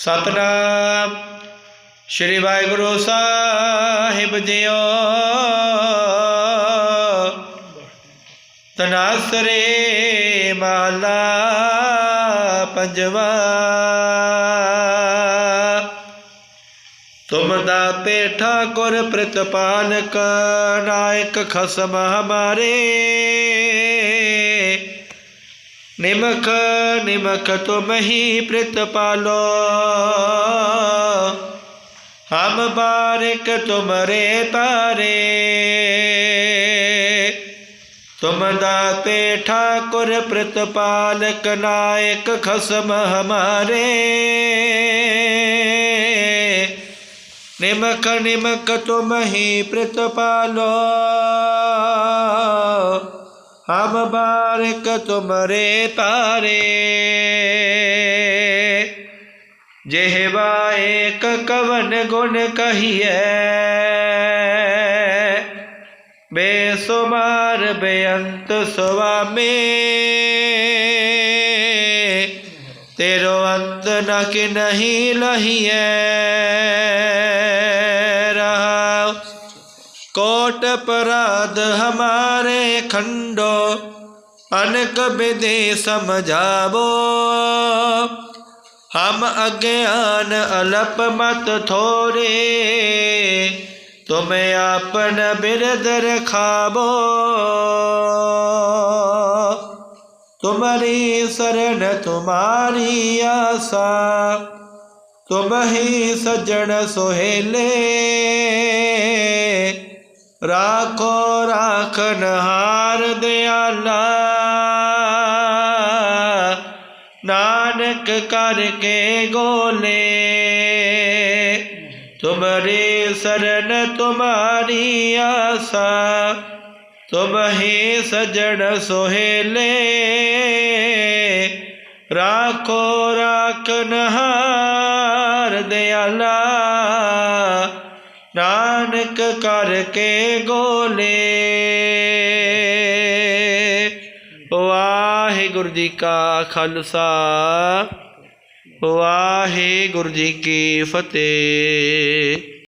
ਸਤਨਾਮ। ਸ਼੍ਰੀ ਵਾਹਿਗੁਰੂ ਸਾਹਿਬ ਜੀਓ। ਤਨਾਸਰੇ ਮਾਲਾ ਪੰਜਵਾ। ਤੁਮ ਦਾ ਪੇ ਠਾਕੁਰ ਪ੍ਰਤਪਾਲਕ, ਨਾਇਕ ਖਸਮ ਹਮਾਰੇ। నిమక నిమక پرت پالو ہم بارک تمرے تارے تم داتے ٹھاکر پرت پالک نائک خسم ہمارے نمک نمک تمہیں پرت پالو ہم بارک تمرے پارے۔ جہوا ایک کون گن کہیے بے شمار، بے انت سوا میں۔ تیرو انت نہ کہ نہیں لہیے اپرادھ ہمارے کھنڈو انک بدے سمجھاو ہم اگیان الپ مت تھوڑے تمہیں اپن برد رکھاو تمہاری سرن تمہاری آسا تم ہی سجن سوہلے ਰਾਖੋ ਰਾਖਨ ਹਾਰ ਦਿਆਲਾ ਨਾਨਕ ਕਰਕੇ ਗੋਲੇ ਤੁਮਰੇ ਸਰਨ ਤੁਮਾਰੀ ਆਸਾ ਤੁਮ ਹੀ ਸਜਣ ਸੋਹੇਲੇ ਰਾਖੋ ਰਾਖਨ ਹਾਰ ਦਿਆਲਾ ਨਾਨਕ ਕਰਕੇ ਗੋਲੇ। ਵਾਹਿਗੁਰੂ ਜੀ ਕਾ ਖਾਲਸਾ ਵਾਹਿਗੁਰੂ ਜੀ ਕੀ ਫਤਿਹ।